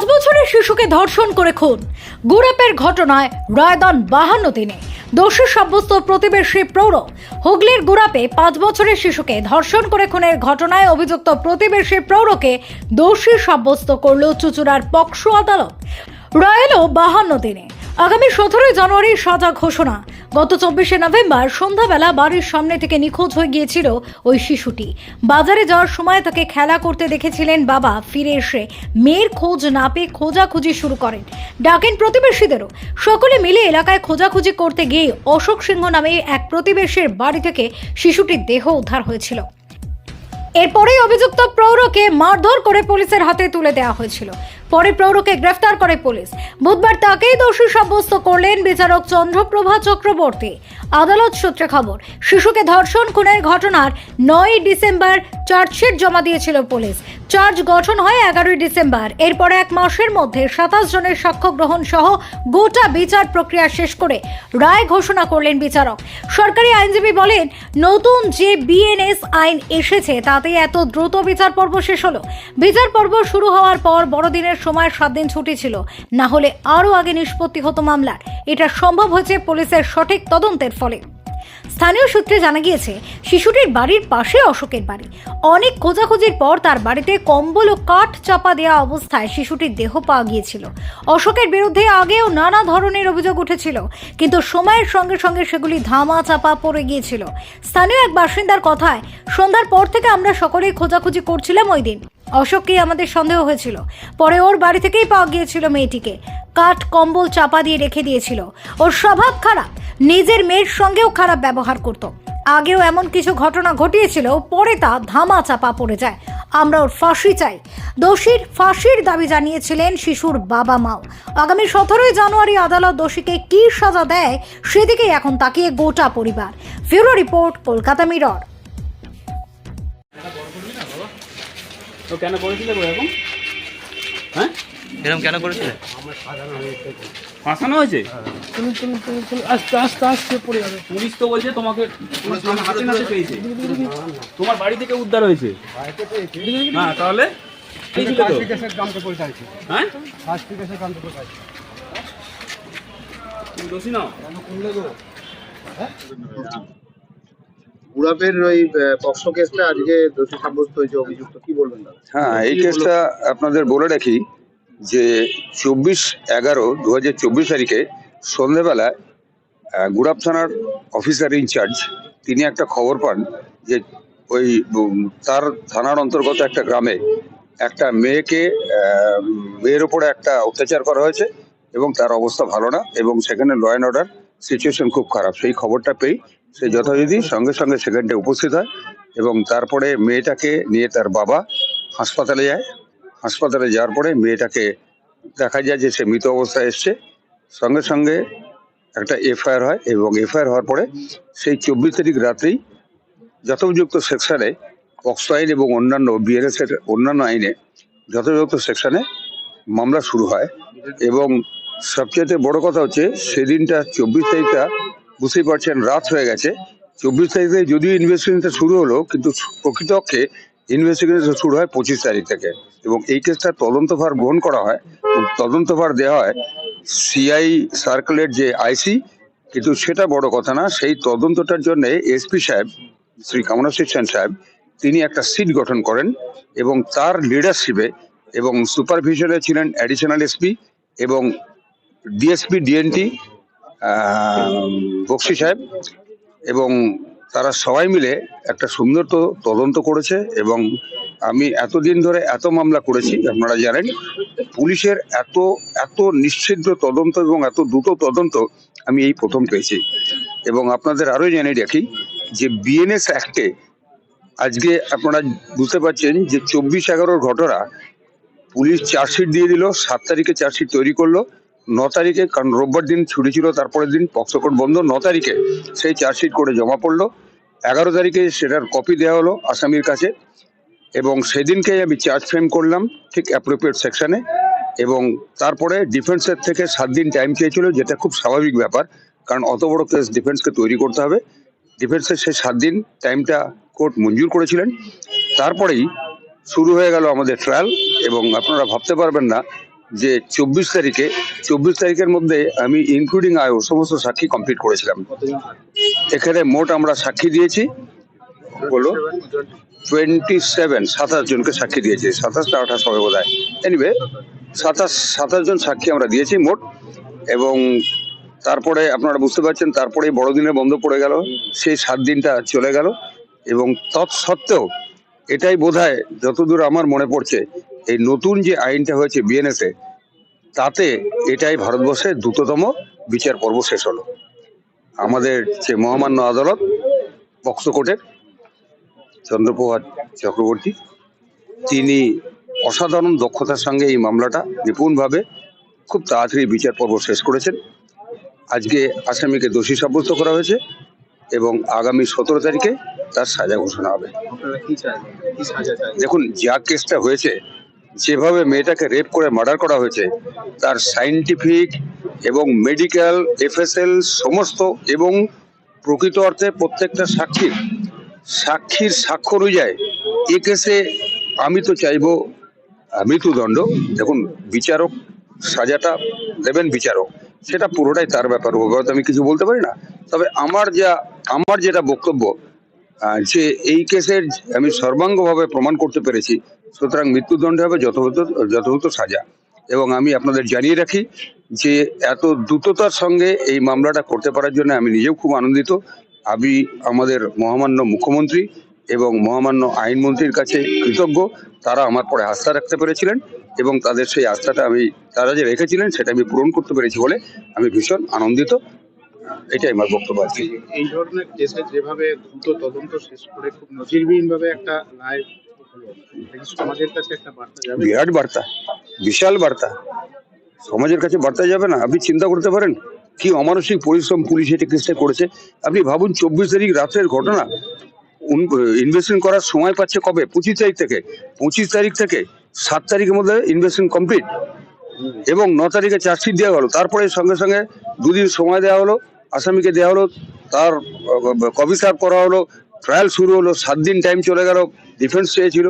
পাঁচ বছরের শিশুকে ধর্ষণ করে খুন। গুড়াপের ঘটনায় রায়দান বাহান্ন দিনে। দোষী সাব্যস্ত প্রতিবেশী প্রৌঢ় হুগলির গুড়াপে পাঁচ বছরের শিশুকে ধর্ষণ করে খুনের ঘটনায় অভিযুক্ত প্রতিবেশী প্রৌঢ়কে দোষী সাব্যস্ত করল চুচুড়ার পক্ষ আদালত। রয়েল বাহান্ন দিনে। আগামী সতেরোই জানুয়ারি সাজা ঘোষণা। গত চব্বিশে নভেম্বর সন্ধ্যাবেলা বাড়ির সামনে থেকে নিখোঁজ হয়ে গিয়েছিল ওই শিশুটি। বাজারে যাওয়ার সময় তাকে খেলা করতে দেখেছিলেন বাবা। ফিরে এসে মেয়ের খোঁজ না পেয়ে খোঁজাখুঁজি শুরু করেন। ডাকেন প্রতিবেশীদেরও। সকলে মিলে এলাকায় খোঁজাখুঁজি করতে গিয়ে অশোক সিংহ নামে এক প্রতিবেশীর বাড়ি থেকে শিশুটির দেহ উদ্ধার হয়েছিল। এরপরেই অভিযুক্ত প্রৌঢ়কে মারধর করে পুলিশের হাতে তুলে দেওয়া হয়েছিল। পরে প্রৌঢ়কে গ্রেফতার করে পুলিশ। বুধবার তাকেই দোষী সাব্যস্ত করলেন বিচারক চন্দ্রপ্রভা চক্রবর্তী। আদালত সূত্রে খবর, শিশুকে ধর্ষণ খুনের ঘটনার নয় ডিসেম্বর চার্জশিট জমা দিয়েছিল পুলিশ। চার্জ গঠন হয় এগারোই ডিসেম্বর। এরপর এক মাসের মধ্যে সাতাশ জনের সাক্ষ্য গ্রহণ সহ গোটা বিচার প্রক্রিয়া শেষ করে রায় ঘোষণা করলেন বিচারক। সরকারি আইনজীবী বলেন, নতুন যে বিএনএস আইন এসেছে, তাতে এত দ্রুত বিচার পর্ব শেষ হলো। বিচার পর্ব শুরু হওয়ার পর বড়দিনের সময় সাত দিন ছুটি ছিল। না হলে আরও আগে নিষ্পত্তি হতো মামলার। এটা সম্ভব হয়েছে পুলিশের সঠিক তদন্তের ফলে। স্থানীয় সূত্রে জানা গিয়েছে, শিশুটির বাড়ির পাশে অশোকের বাড়ি। অনেক খোঁজাখুঁজির পর তার বাড়িতে কম্বল ও কাঠ চাপা দেওয়া অবস্থায় শিশুটির দেহ পাওয়া গিয়েছিল। অশোকের বিরুদ্ধে আগেও নানা ধরনের অভিযোগ উঠেছিল, কিন্তু সময়ের সঙ্গে সঙ্গে সেগুলি ধামা চাপা পড়ে গিয়েছিল। স্থানীয় এক বাসিন্দার কথায়, সন্ধ্যার পর থেকে আমরা সকলেই খোঁজাখুঁজি করছিলাম ওই দিন। অশোককেই আমাদের সন্দেহ হয়েছিল। পরে ওর বাড়ি থেকেই পাওয়া গিয়েছিল মেয়েটিকে। কাঠ, কম্বল চাপা দিয়ে রেখে দিয়েছিল। ওর স্বভাব খারাপ। নিজের মেয়ের সঙ্গেও খারাপ ব্যবহার করত। আগেও এমন কিছু ঘটনা ঘটিয়েছিল, পরে তা ধামা চাপা পড়ে যায়। আমরা ওর ফাঁসি চাই। দোষীর ফাঁসির দাবি জানিয়েছিলেন শিশুর বাবা মাও। আগামী সতেরোই জানুয়ারি আদালত দোষীকে কি সাজা দেয়, সেদিকেই এখন তাকিয়ে গোটা পরিবার। ফিউরো রিপোর্ট, কলকাতা মিরর। তো কেন করেছিলে গো এরকম? হ্যাঁ? এরকম কেন করেছিলে? ফাঁসানো হয়েছে? চলুন চলুন চলুন চলুন আস্তে আস্তে আস্তে পড়ে যাবে। পুলিশ তো বলছে তোমাকে হাতে নাতে পেয়েছে। তোমার বাড়ি থেকে উদ্ধার হয়েছে? হ্যাঁ তাহলে? কি ছিল তো? হ্যাঁ? তুমি দোষী নাও? গুড়াপের ওই পক্ষ কেসটা আজকে দোষী সাব্যস্ত হয়েছে অভিযুক্ত। কি বলবেন হ্যাঁ এই কেসটা আপনাদের বলে রাখি যে চব্বিশ এগারো দু হাজার চব্বিশ তারিখে সন্ধেবেলা আহ, গুড়াপ থানার অফিসার ইনচার্জ তিনি একটা খবর পান যে ওই তার থানার অন্তর্গত একটা গ্রামে একটা মেয়েকে মেয়ের ওপরে একটা অত্যাচার করা হয়েছে এবং তার অবস্থা ভালো না এবং সেখানে ল অ্যান্ড অর্ডার সিচুয়েশন খুব খারাপ। সেই খবরটা পেয়ে সে যথাযথ সঙ্গে সঙ্গে সেখানটা উপস্থিত হয় এবং তারপরে মেয়েটাকে নিয়ে তার বাবা হাসপাতালে যায়। হাসপাতালে যাওয়ার পরে মেয়েটাকে দেখা যায় যে সে মৃত অবস্থায় এসছে। সঙ্গে সঙ্গে একটা এফআইআর হয় এবং এফআইআর হওয়ার পরে সেই চব্বিশ তারিখ রাত্রেই যথোপযুক্ত সেকশনে পক্সো আইন এবং অন্যান্য বিএনএস এর অন্যান্য আইনে যথাযথ সেকশনে মামলা শুরু হয়। এবং সবচেয়ে বড় কথা হচ্ছে, সেদিনটা চব্বিশ তারিখটা বুঝতেই পারছেন, রাত হয়ে গেছে। চব্বিশ তারিখে যদিও ইনভেস্টিগেশনটা শুরু হলো, কিন্তু প্রকৃতপক্ষে ইনভেস্টিগেশন শুরু হয় পঁচিশ তারিখ থেকে। এবং এই কেসটা তদন্তভার গ্রহণ করা হয়, এবং তদন্তভার দেওয়া হয় সিআই সার্কেলের যে আইসি কিন্তু সেটা বড় কথা না, সেই তদন্তটার জন্য এসপি সাহেব, শ্রী কামনাশির সেন সাহেব, তিনি একটা সিট গঠন করেন এবং তার লিডারশিপে এবং সুপারভিশনে ছিলেন অ্যাডিশনাল এসপি এবং ডিএসপি ডিএনটি বক্সি সাহেব এবং তারা সবাই মিলে একটা সুন্দর তো তদন্ত করেছে এবং আমি এতদিন ধরে এত মামলা করেছি, আপনারা জানেন, পুলিশের এত এত নিশ্চিদ্র তদন্ত এবং এত দ্রুত তদন্ত আমি এই প্রথম পেয়েছি। এবং আপনাদের আরও জানিয়ে রাখি যে বিএনএস অ্যাক্টে আজকে আপনারা বুঝতে পারছেন যে চব্বিশ এগারোর ঘটনা পুলিশ চার্জশিট দিয়ে দিল, সাত তারিখে চার্জশিট তৈরি করল। ন তারিখে, কারণ রোববার দিন ছুটি ছিল, তারপরের দিন পক্সকোট বন্ধ, ন তারিখে সেই চার্জশিট করে জমা পড়ল। এগারো তারিখে সেটার কপি দেওয়া হলো আসামির কাছে, এবং সেদিনকেই আমি চার্জ ফ্রেম করলাম ঠিক অ্যাপ্রোপ্রিয়েট সেকশানে এবং তারপরে ডিফেন্সের থেকে সাত দিন টাইম চেয়েছিল, যেটা খুব স্বাভাবিক ব্যাপার, কারণ অত বড় কেস ডিফেন্সকে তৈরি করতে হবে। ডিফেন্সের সেই সাত দিন টাইমটা কোর্ট মঞ্জুর করেছিলেন। তারপরেই শুরু হয়ে গেল আমাদের ট্রায়াল এবং আপনারা ভাবতে পারবেন না যে চব্বিশ তারিখে, চব্বিশ তারিখের মধ্যে আমি ইনক্লুডিং আয়ো সমস্ত সাক্ষী কমপ্লিট করেছিলাম। এখানে মোট আমরা সাক্ষী দিয়েছি, বলো টোয়েন্টি সেভেন সাতাশ জনকে সাক্ষী দিয়েছি সাতাশটা আঠাশ হবে বোধ হয় এনিওয়ে সাতাশ সাতাশ জন সাক্ষী আমরা দিয়েছি মোট, এবং তারপরে আপনারা বুঝতে পারছেন তারপরে বড়দিনে বন্ধ পড়ে গেল, সেই সাত দিনটা চলে গেল, এবং তৎসত্ত্বেও এটাই বোধহয় যতদূর আমার মনে পড়ছে এই নতুন যে আইনটা হয়েছে বিএনএসএ তাতে এটাই ভারতবর্ষের দ্রুততম বিচার পর্ব শেষ হলো। আমাদের যে মহামান্য আদালত পক্সো কোর্টের চন্দ্রপ্রভাত চক্রবর্তী তিনি অসাধারণ দক্ষতার সঙ্গে এই মামলাটা নিপুণভাবে খুব তাড়াতাড়ি বিচার পর্ব শেষ করেছেন। আজকে আসামিকে দোষী সাব্যস্ত করা হয়েছে এবং আগামী সতেরো তারিখে তার সাজা ঘোষণা হবে। দেখুন যা কেসটা হয়েছে যেভাবে মেয়েটাকে রেপ করে মার্ডার করা হয়েছে, তার সাইন্টিফিক এবং মেডিকেল এফএসএল সমস্ত এবং প্রকৃত অর্থে প্রত্যেকটা সাক্ষীর সাক্ষীর সাক্ষ্য অনুযায়ী এ কেসে আমি তো চাইব, মৃত্যুদণ্ড। দেখুন, বিচারক সাজাটা দেবেন বিচারক, সেটা পুরোটাই তার ব্যাপার হয়তো আমি কিছু বলতে পারি না। তবে আমার যা, আমার যেটা বক্তব্য যে এই কেসের আমি সর্বাঙ্গভাবে প্রমাণ করতে পেরেছি সুতরাং মৃত্যুদণ্ড হবে যথাযথ যথাযথ সাজা। এবং আমি আপনাদের জানিয়ে রাখি যে এত দ্রুততার সঙ্গে এই মামলাটা করতে পারার জন্য আমি নিজেও খুব আনন্দিত। আমি আমাদের মহামান্য মুখ্যমন্ত্রী এবং মহামান্য আইনমন্ত্রীর কাছে কৃতজ্ঞ। তারা আমার পরে আস্থা রাখতে পেরেছিলেন এবং তাদের সেই আস্থাটা আমি, তারা যে রেখেছিলেন সেটা আমি পূরণ করতে পেরেছি বলে আমি ভীষণ আনন্দিত। এটাই আমার বক্তব্য আছে এই ধরনের কেসে যেভাবে দ্রুত তদন্ত শেষ করে খুব নজিরবিহীন ভাবে একটা রায় বিরাট বার্তা, বিশাল বার্তা। সমাজের কাছে বার্তা যাবে না? আপনি চিন্তা করতে পারেন? কি অমানসিক পরিশ্রম পুলিশ এটা কেসটা করেছে? আপনি ভাবুন, চব্বিশ তারিখ রাতের ঘটনা। ইনভেস্টমেন্ট করার সময় পাচ্ছে কবে? পঁচিশ তারিখ থেকে। পঁচিশ তারিখ থেকে সাত তারিখের মধ্যে ইনভেস্টমেন্ট কমপ্লিট এবং ন তারিখে চার্জশিট দেওয়া হলো। তারপরে সঙ্গে সঙ্গে দুদিন সময় দেওয়া হলো, আসামিকে দেওয়া হলো, তার কপি সার্ভ করা হলো ট্রায়াল শুরু হলো, সাত দিন টাইম চলে গেল। ডিফেন্স চেয়েছিল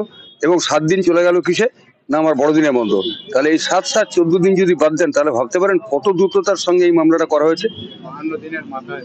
এবং সাত দিন চলে গেল কিসে? না আমার বড়দিনে বন্ধ। তাহলে এই সাত সাত চোদ্দ দিন যদি বাদ দেন তাহলে ভাবতে পারেন কত দ্রুততার সঙ্গে এই মামলাটা করা হয়েছে। বাহান্ন দিনের মাথায়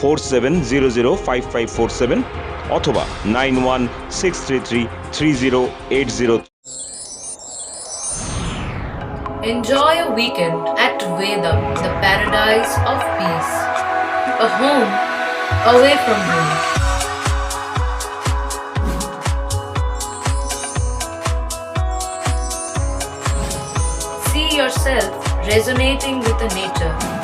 Four seven zero zero five five four seven অথবা nine one six three three three zero eight zero Enjoy a weekend at Vedam, the paradise of peace. A home away from home. See yourself resonating with the nature.